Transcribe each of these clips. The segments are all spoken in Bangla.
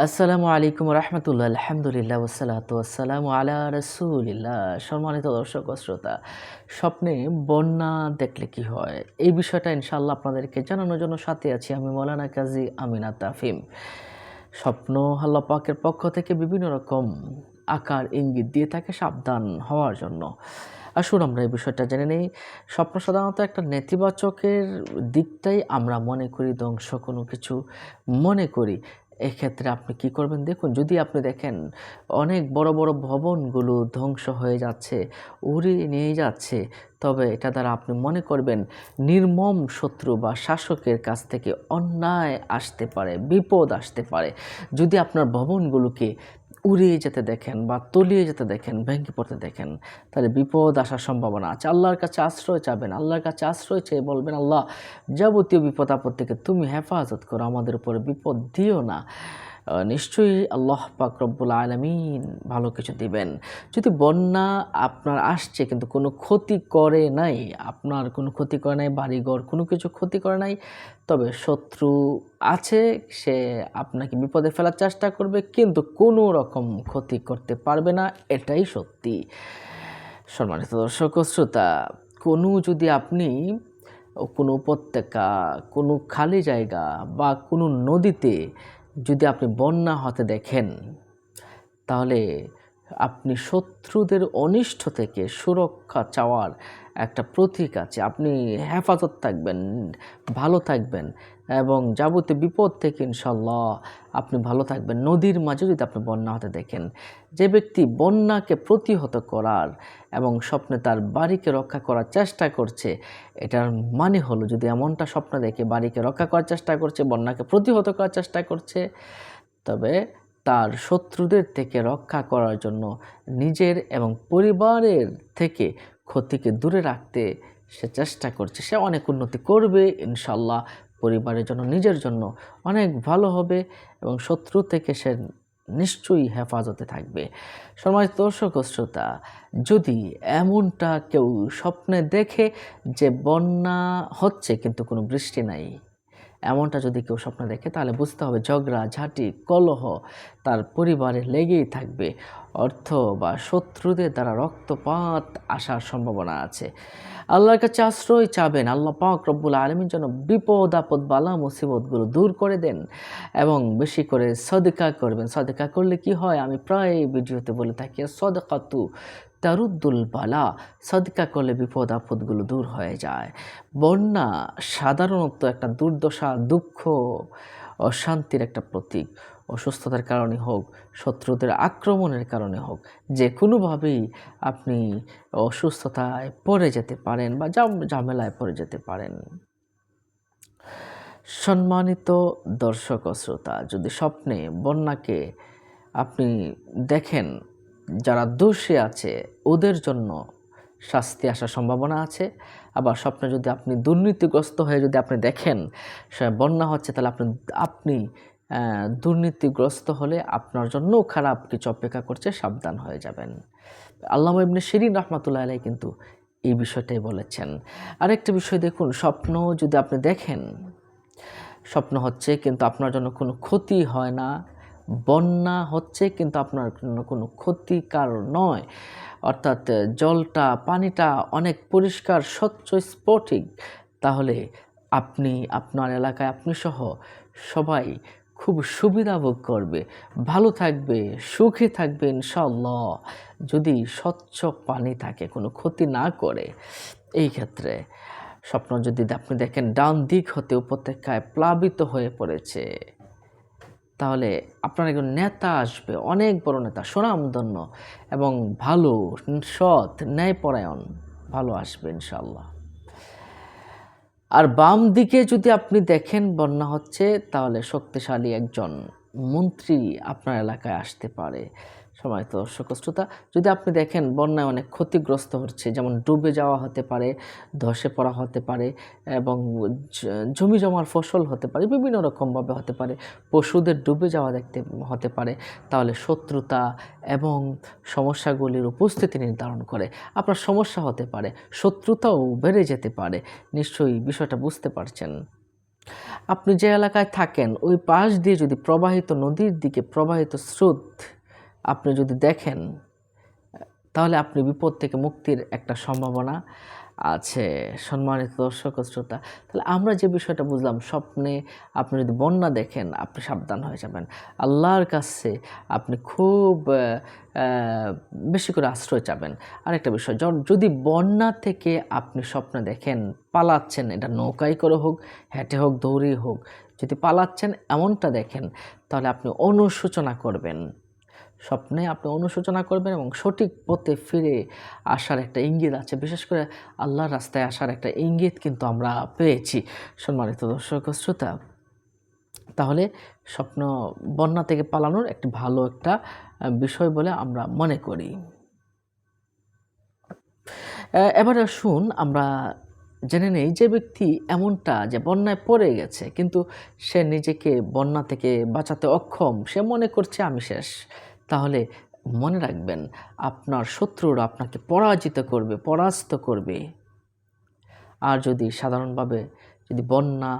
আসসালামু আলাইকুম রহমতুল্লাহ, আলহামদুলিল্লাহ ওসালাত আসসালামু আলা রসুলিল্লাহ। সম্মানিত দর্শক শ্রোতা, স্বপ্নে বন্যা দেখলে কি হয়? এই বিষয়টা ইনশাআল্লাহ আপনাদেরকে জানানোর জন্য সাথে আছি আমি মৌলানা কাজী আমিনা তাফিম। স্বপ্ন আল্লাহ পাকের পক্ষ থেকে বিভিন্ন রকম আকার ইঙ্গিত দিয়ে থাকে সাবধান হওয়ার জন্য। আসুন আমরা এই বিষয়টা জেনে নেই। স্বপ্ন সাধারণত একটা নেতিবাচকের দিকটাই আমরা মনে করি, ধ্বংস কোনো কিছু মনে করি। এক্ষেত্রে আপনি কি করবেন? দেখুন, যদি আপনি দেখেন অনেক বড় বড় ভবনগুলো ধ্বংস হয়ে যাচ্ছে উড়িয়ে নিয়ে যাচ্ছে, তবে এটা দ্বারা আপনি মনে করবেন নির্মম শত্রু বা শাসকের কাছ থেকে অন্যায় আসতে পারে, বিপদ আসতে পারে। যদি আপনার ভবনগুলোকে উড়িয়ে যেতে দেখেন বা তলিয়ে যেতে দেখেন, ভেঙে পড়তে দেখেন, তাহলে বিপদ আসার সম্ভাবনা আছে। আল্লাহর কাছে আশ্রয় চাবেন, আল্লাহর কাছে আশ্রয় চেয়ে বলবেন, আল্লাহ, যাবতীয় বিপদ আপদ থেকে তুমি হেফাজত করো, আমাদের উপরে বিপদ দিও না। নিশ্চয়ই আল্লাহ পাক রব্বুল আলমিন ভালো কিছু দিবেন। যদি বন্যা আপনার আসছে কিন্তু কোনো ক্ষতি করে নাই, আপনার কোনো ক্ষতি করে নাই, বাড়িঘর কোনো কিছু ক্ষতি করে নাই, তবে শত্রু আছে, সে আপনাকে বিপদে ফেলার চেষ্টা করবে, কিন্তু কোনো রকম ক্ষতি করতে পারবে না, এটাই সত্যি। সম্মানিত দর্শক শ্রোতা, কোনো যদি আপনি কোনো উপত্যকা, কোনো খালি জায়গা বা কোনো নদীতে যদি আপনি বন্যা হতে দেখেন, তাহলে আপনি শত্রুদের অনিষ্ট থেকে সুরক্ষা চাওয়ার একটা প্রতীক আছে। আপনি হেফাজত থাকবেন, ভালো থাকবেন। এবং যাবতীয় বিপদ থেকে ইনশাল্লাহ আপনি ভালো থাকবেন। নদীর মাঝে যদি আপনি বন্যা হতে দেখেন, যে ব্যক্তি বন্যাকে প্রতিহত করার এবং স্বপ্নে তার বাড়িকে রক্ষা করার চেষ্টা করছে, এটার মানে হলো যদি এমনটা স্বপ্ন দেখে বাড়িকে রক্ষা করার চেষ্টা করছে, বন্যাকে প্রতিহত করার চেষ্টা করছে, তবে তার শত্রুদের থেকে রক্ষা করার জন্য নিজের এবং পরিবারের থেকে ক্ষতিকে দূরে রাখতে সে চেষ্টা করছে। সে অনেক উন্নতি করবে ইনশাল্লাহ পরিবারের জন্য, নিজের জন্য অনেক ভালো হবে এবং শত্রু থেকে সে নিশ্চয়ই হেফাজতে থাকবে। সমাজ দর্শক শ্রোতা, যদি এমনটা কেউ স্বপ্নে দেখে যে বন্যা হচ্ছে কিন্তু কোনো বৃষ্টি নাই এমনটা যদি কেউ স্বপ্ন দেখে, তাহলে বুঝতে হবে ঝগড়া, ঝাঁটি, কলহ তার পরিবারে লেগেই থাকবে। অর্থ বা শত্রুদের দ্বারা রক্তপাত আসার সম্ভাবনা আছে। আল্লাহর কাছে আশ্রয় চাবেন। আল্লাহ পাক রব্বুল আলমীর জন্য বিপদ, আপদ, বালা মুসিবতগুলো দূর করে দেন এবং বেশি করে সদকা করবেন। সদকা করলে কি হয়? আমি প্রায় ভিডিওতে বলে থাকি, সদকাতু তারুদ্দুল বালা সদকা করলে বিপদ আপদগুলো দূর হয়ে যায়। বন্যা সাধারণত একটা দুর্দশা, দুঃখ, অশান্তির একটা প্রতীক। অসুস্থতার কারণে হোক, শত্রুদের আক্রমণের কারণে হোক যে কোনোভাবেই আপনি অসুস্থতায় পড়ে যেতে পারেন বা ঝামেলায় পড়ে যেতে পারেন। সম্মানিত দর্শক শ্রোতা, যদি স্বপ্নে বন্যাকে আপনি দেখেন যারা দোষী আছে, ওদের জন্য শাস্তি আসার সম্ভাবনা আছে। আবার স্বপ্নে যদি আপনি দুর্নীতিগ্রস্ত হয়ে যদি আপনি দেখেন বন্যা হচ্ছে, তাহলে আপনি আপনি দুর্নীতিগ্রস্ত হলে আপনার জন্য খারাপ কিছু অপেক্ষা করছে, সাবধান হয়ে যাবেন। আল্লাহ ইবনে শিরিন রহমাতুল্লাহ আলাই কিন্তু এই বিষয়টাই বলেছেন। আরেকটা বিষয় দেখুন, স্বপ্ন যদি আপনি দেখেন, স্বপ্ন হচ্ছে কিন্তু আপনার জন্য কোনো ক্ষতি হয় না। বন্যা হচ্ছে কিন্তু আপনার জন্য কোনো ক্ষতিকার নয়। অর্থাৎ জলটা, পানিটা অনেক পরিষ্কার, স্বচ্ছ স্ফটিক তাহলে আপনি, আপনার এলাকায় আপনি সহ সবাই খুব সুবিধা ভোগ করবে। ভালো থাকবে, সুখে থাকবে ইনশাল্লাহ যদি স্বচ্ছ পানি থাকে, কোনো ক্ষতি না করে, এই ক্ষেত্রে স্বপ্ন যদি আপনি দেখেন, ডান দিক হতে উপত্যকায় প্লাবিত হয়ে পড়েছে। তাহলে আপনার একজন নেতা আসবে, অনেক বড় নেতা, সুনামধন্য এবং ভালো, সৎ, ন্যায়পরায়ণ, ভালো আসবে ইনশাল্লাহ আর বাম দিকে যদি আপনি দেখেন বন্যা হচ্ছে, তাহলে শক্তিশালী একজন মন্ত্রী আপনার এলাকায় আসতে পারে। সময় দর্শক শ্রোতা যদি আপনি দেখেন বন্যায় অনেক ক্ষতিগ্রস্ত হচ্ছে, যেমন ডুবে যাওয়া হতে পারে, ধসে পড়া হতে পারে এবং জমি জমার ফসল হতে পারে, বিভিন্ন রকমভাবে হতে পারে, পশুদের ডুবে যাওয়া দেখতে হতে পারে, তাহলে শত্রুতা এবং সমস্যাগুলির উপস্থিতি নির্ধারণ করে। আপনার সমস্যা হতে পারে, শত্রুতাও বেড়ে যেতে পারে, নিশ্চয়ই বিষয়টা বুঝতে পারছেন। আপনি যে এলাকায় থাকেন, ওই পাশ দিয়ে যদি প্রবাহিত নদীর দিকে প্রবাহিত স্রোত আপনি যদি দেখেন, তাহলে আপনি বিপদ থেকে মুক্তির একটা সম্ভাবনা আছে। সম্মানিত দর্শক শ্রোতা, তাহলে আমরা যে বিষয়টা বুঝলাম, স্বপ্নে আপনি যদি বন্যা দেখেন, আপনি সাবধান হয়ে যাবেন। আল্লাহর কাছে আপনি খুব বেশি করে আশ্রয় চাবেন। আরেকটা বিষয় যদি বন্যা থেকে আপনি স্বপ্নে দেখেন, পালাচ্ছেন, এটা নৌকায় করে হোক, হেঁটে হোক দৌড়ে হোক, যদি পালাচ্ছেন, এমনটা দেখেন, তাহলে আপনি অনুশোচনা করবেন। স্বপ্নে আপনি অনুশোচনা করবেন এবং সঠিক পথে ফিরে আসার একটা ইঙ্গিত আছে। বিশেষ করে আল্লাহর রাস্তায় আসার একটা ইঙ্গিত কিন্তু আমরা পেয়েছি। সম্মানিত দর্শক শ্রোতা, তাহলে স্বপ্ন বন্যা থেকে পালানোর একটি ভালো একটা বিষয় বলে আমরা মনে করি। এবারে শুন আমরা জেনে নেই যে ব্যক্তি এমনটা যে বন্যায় পড়ে গেছে, কিন্তু সে নিজেকে বন্যা থেকে বাঁচাতে অক্ষম, সে মনে করছে আমি শেষ। তাহলে মনে রাখবেন, আপনার শত্রুরা আপনাকে পরাজিত করবে, পরাস্ত করবে। আর যদি সাধারণভাবে যদি বন্যা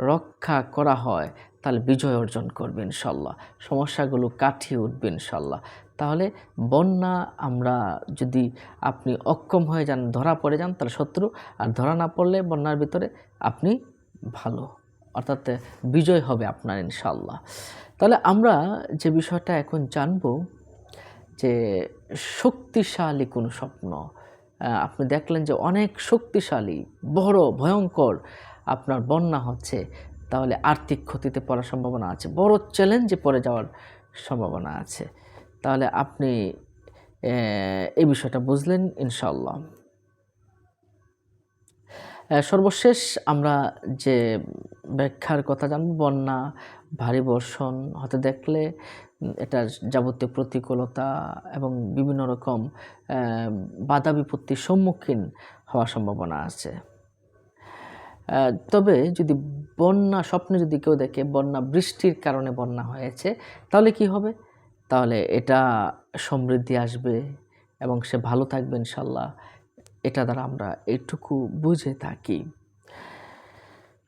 রক্ষা করা হয়, তাহলে বিজয় অর্জন করবে ইনশাল্লাহ। সমস্যাগুলো কাটিয়ে উঠবে ইনশাল্লাহ। তাহলে বন্যা আমরা যদি আপনি অক্ষম হয়ে যান, ধরা পড়ে যান, তাহলে শত্রু। আর ধরা না পড়লে বন্যার ভিতরে আপনি ভালো। অর্থাৎ বিজয় হবে আপনার ইনশাল্লাহ তাহলে আমরা যে বিষয়টা এখন জানব যে শক্তিশালী কোনো স্বপ্ন আপনি দেখলেন যে অনেক শক্তিশালী, বড়, ভয়ঙ্কর আপনার বন্যা হচ্ছে, তাহলে আর্থিক ক্ষতিতে পড়ার সম্ভাবনা আছে, বড় চ্যালেঞ্জে পড়ে যাওয়ার সম্ভাবনা আছে। তাহলে আপনি এই বিষয়টা বুঝলেন ইনশাল্লাহ সর্বশেষ আমরা যে ব্যাখ্যার কথা জানব, বন্যা, ভারী বর্ষণ হতে দেখলে এটার যাবতীয় প্রতিকূলতা এবং বিভিন্ন রকম বাধা বিপত্তির সম্মুখীন হওয়ার সম্ভাবনা আছে। তবে যদি বন্যা, স্বপ্নে যদি কেউ দেখে বন্যা বৃষ্টির কারণে বন্যা হয়েছে, তাহলে কি হবে? তাহলে এটা সমৃদ্ধি আসবে এবং সে ভালো থাকবে ইনশাল্লাহ। এটা দ্বারা আমরা এইটুকু বুঝে থাকি।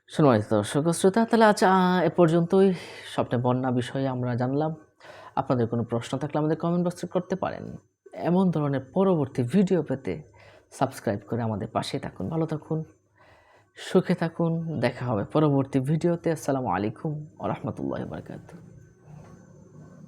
সম্মানিত দর্শক শ্রোতা তাহলে আহ, এ পর্যন্তই। স্বপ্নে বন্যা বিষয়ে আমরা জানলাম। আপনাদের কোনো প্রশ্ন থাকলে আমাদের কমেন্ট বক্সে করতে পারেন। এমন ধরনের পরবর্তী ভিডিও পেতে সাবস্ক্রাইব করে আমাদের পাশে থাকুন। ভালো থাকুন সুখে থাকুন। দেখা হবে পরবর্তী ভিডিওতে আসসালামু আলাইকুম ও রহমতুল্লাহ